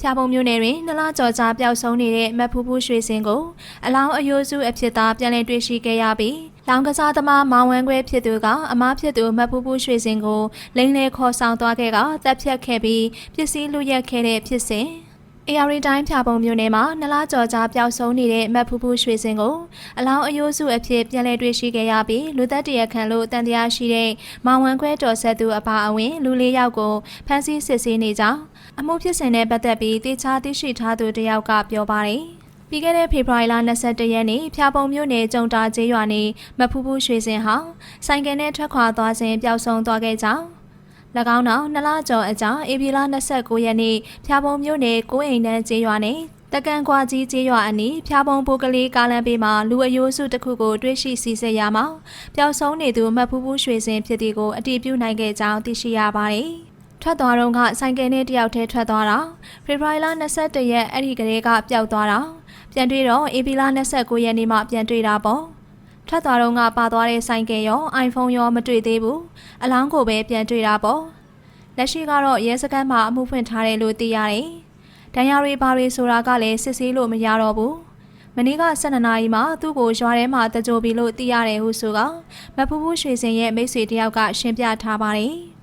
ဖြာပုံမျိုးနယ်တွင်နလကြော်ကြားပျောက်ဆုံးနေတဲ့မတ်ဖူးဖူးရွှေစင်ကိုအလောင်းအယိုးစုအဖြစ်သားပြန်လည်တွေ့ရှိခဲ့ရပြီးလောင်ကစားသမားမောင်ဝန်းခွဲဖြစ်သူကအမားဖြစ်သူမတ်ဖူးဖူးရွှေစင်ကိုလိမ့်လေခေါ်ဆောင်သွားခဲ့ကတပ်ဖြတ်ခဲ့ပြီးပစ္စည်းလူရက်ခဲ့တဲ့ဖြစ်စဉ် အေယာရီတိုင်းဖြာပုံမျိုးနယ်မှာနလားကြော်ကြားပျောက်ဆုံးနေတဲ့မတ်ဖူးဖူးရွှေစင်ကိုအလောင်းအယိုးစုအဖြစ်ပြန်လည်တွေ့ရှိခဲ့ရပြီးလူသက်တရက်ခံလို့တန်တရားရှိတဲ့မောင်ဝမ်ခွဲတော်ဆက်သူအပါအဝင်လူလေးယောက်ကိုဖမ်းဆီးစစ်ဆေးနေကြောင်းအမှုဖြစ်စဉ်နဲ့ပတ်သက်ပြီးတေချာသိရှိထားသူတစ်ယောက်ကပြောပါတယ်။ပြီးခဲ့တဲ့ဖေဖော်ဝါရီလ22ရက်နေ့ဖျာပုံမြို့နယ်ကျုံတာကျေးရွာနေမဖူးဖူးရွှေစင်ဟာဆိုင်ကယ်နဲ့ထွက်ခွာသွားစဉ်ပျောက်ဆုံးသွားခဲ့ကြောင်း၎ င်းနောက်နလကျော်အကြာဧပြီလ29ရက်နေ့ဖျာပုံမြို့နယ်ကိုအိမ်တန်းကျေးရွာနယ်တကန်ကွာကြီးကျေးရွာအနီးဖျာပုံပိုကလေးကားလမ်းဘေးမှာလူအယိုးစုတစ်ခုကိုတွေ့ရှိစီစစ်ရမှာပျောက်ဆုံးနေသူမတ်ဖူးဖူးရွှေစင်ဖြစ်သည်ကိုအတည်ပြုနိုင်ခဲ့ကြောင်းသိရှိရပါတယ်။ထွက်သွားတော့ကဆိုင်ကယ်နဲ့တယောက်တည်းထွက်သွားတာဖေဖော်ဝါရီလ22ရက်အဲ့ဒီကလေးကပျောက်သွားတာပြန်တွေ့တော့ဧပြီလ29ရက်နေ့မှပြန်တွေ့တာပေါ့။ ထွက်သွားတော့ငါပါသွားတဲ့ဆိုင်ကယ်ရော iPhone ရောမတွေ့သေးဘူးအလောင်းကိုပဲပြန်တွေ့တာပေါ့လက်ရှိကတော့ရဲစခန်းမှာအမှုဖွင့်ထားတယ်လို့သိရတယ်ဒဏ်ရာတွေဘာတွေဆိုတာကလည်းစစ်ဆေးလို့မရတော့ဘူးမနေ့က12နာရီမှာသူ့ကိုရွာထဲမှာတကြိုပြီလို့သိရတယ်ဟုဆိုကမဖူးဖူးရွှေစင်ရဲ့မိတ်ဆွေတယောက်ကရှင်းပြထားပါတယ်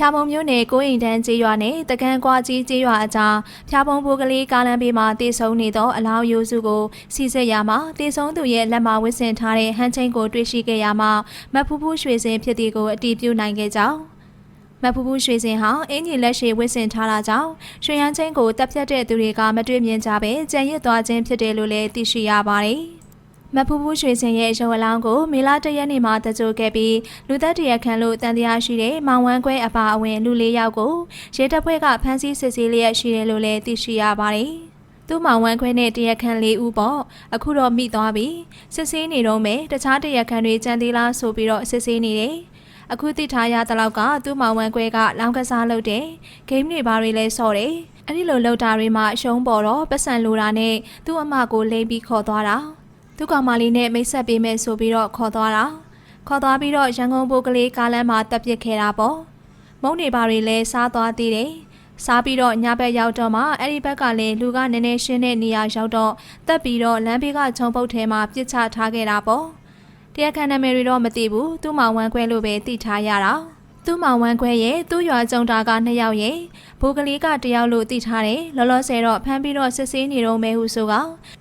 ဖျာပုံမျိုးနယ်ကိုအိမ်တန်းကျေးရွာနဲ့တကန်ကွာကြီးကျေးရွာအကြားဖျာပုံဘူကလေးကားလမ်းဘေးမှာတည်ဆုံနေသောအလောင်းရိုးစုကိုစီစစ်ရမှာတည်ဆုံသူရဲ့လက်မှာဝစ်ဆင်ထားတဲ့ဟန်ချင်းကိုတွေ့ရှိခဲ့ရမှာမဖူးဖူးရွှေစင်ဖြစ်သည်ကိုအတည်ပြုနိုင်ခဲ့ကြောင်းမဖူးဖူးရွှေစင်ဟာအင်ကြီးလက်ရှိဝစ်ဆင်ထားတာကြောင့်ရွှေရန်ချင်းကိုတပ်ဖြတ်တဲ့သူတွေကမတွေ့မြင်ကြပဲကြံရစ်သွားခြင်းဖြစ်တယ်လို့လည်းသိရှိရပါတယ်။ မဖူးဖူးရွှေစင်ရဲ့ရုံအလောင်းကိုမေလတရက်နေ့မှာတကြိုခဲ့ပြီးလူသက်တရက်ခန့်လို့တန်တရားရှိတဲ့မောင်ဝမ်းခွဲအပါအဝင်လူလေးယောက်ကိုရဲတပ်ဖွဲ့ကဖမ်းဆီးစစ်ဆေးလျက်ရှိတယ်လို့လည်းသိရှိရပါတယ်။သူ့မောင်ဝမ်းခွဲနဲ့တရက်ခန့်လေးဦးပေါ့အခုတော့မိသွားပြီစစ်ဆေးနေတော့မယ်တခြားတရက်ခန့်တွေကြံသေးလားဆိုပြီးတော့စစ်ဆေးနေတယ်။အခုသိထားရတဲ့လောက်ကသူ့မောင်ဝမ်းခွဲကလောင်းကစားလုပ်တယ်ဂိမ်းတွေဘာတွေလဲဆော့တယ်အဲ့ဒီလိုလုပ်တာတွေမှာအရှုံးပေါ်တော့ပတ်စံလိုတာနဲ့သူ့အမကိုလိမ့်ပြီးခေါ်သွားတာ သူကောင်မလေးနဲ့မိတ်ဆက်ပေးမယ်ဆိုပြီးတော့ခေါ်သွားတာခေါ်သွားပြီးတော့ရန်ကုန်ဘိုးကလေးကားလမ်းမှာတက်ပစ်ခဲ့တာပေါ့မုံနေပါတွေလည်းစားသွားသေးတယ်စားပြီးတော့ညဘက်ရောက်တော့မှအဲ့ဒီဘက်ကလည်းလူကနည်းနည်းရှင်းတဲ့နေရာရောက်တော့တက်ပြီးတော့လမ်းဘေးကခြုံပုတ်ထဲမှာပြစ်ချထားခဲ့တာပေါ့တရားခံနာမည်တွေတော့မသိဘူးသူ့မောင်ဝမ်းခွဲလို့ပဲသိထားရတာ သူ့မောင်ဝမ်းခွဲရဲ့သူ့ရွာကြုံတာကနှစ်ယောက်ရဲ့ဘိုးကလေးကတယောက်လို့သိထားတယ်လောလောဆယ်တော့ဖမ်းပြီးတော့စစ်ဆေးနေတော့မဲဟုဆိုက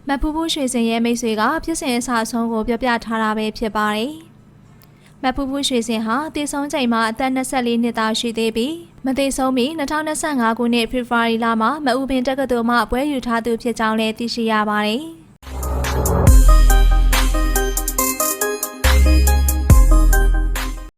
မဖူးဖူးရွှေစင်ရဲ့မိတ်ဆွေကဖြစ်စဉ်အစအဆုံးကိုပြောပြထားတာပဲဖြစ်ပါတယ်မဖူးဖူးရွှေစင်ဟာတည်ဆုံးချိန်မှာအသက်24နှစ်သားရှိသေးပြီးမတည်ဆုံးမီ2025ခုနှစ်ဖေဖော်ဝါရီလမှာမအူပင်တက္ကသိုလ်မှပွဲယူထားသူဖြစ်ကြောင်းလည်းသိရှိရပါတယ်